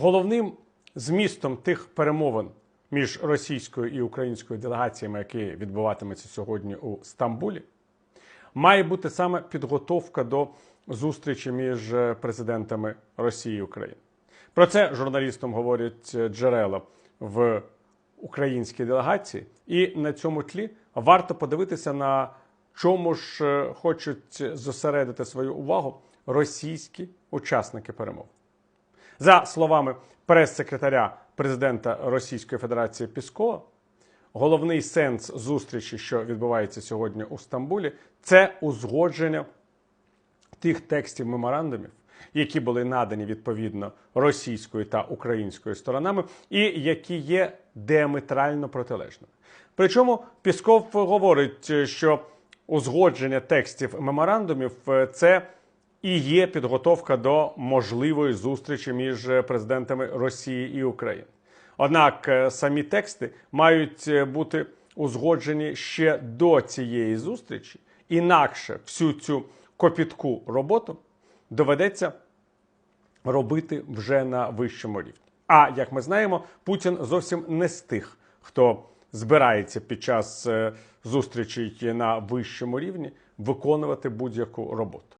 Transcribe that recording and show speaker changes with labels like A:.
A: Головним змістом тих перемовин між російською і українською делегаціями, які відбуватимуться сьогодні у Стамбулі, має бути саме підготовка до зустрічі між е, президентами Росії і України. Про це журналістам говорять е, джерела в українській делегації, і на цьому тлі варто подивитися на чому ж е, хочуть зосередити свою увагу російські учасники перемов. За словами прес-секретаря президента Російської Федерації Піскова, головний сенс зустрічі, що відбувається сьогодні у Стамбулі, це узгодження тих текстів меморандумів, які були надані відповідно російською та українською сторонами, і які є діаметрально протилежними. Причому Пісков говорить, що узгодження текстів меморандумів е, це і є підготовка до можливої зустрічі між президентами Росії і України. Однак е, самі тексти мають е, бути узгоджені ще до цієї зустрічі, інакше всю цю копітку роботу доведеться робити вже на вищому рівні. А як ми знаємо, Путін зовсім не з тих, хто збирається під час е, зустрічей на вищому рівні виконувати будь-яку роботу.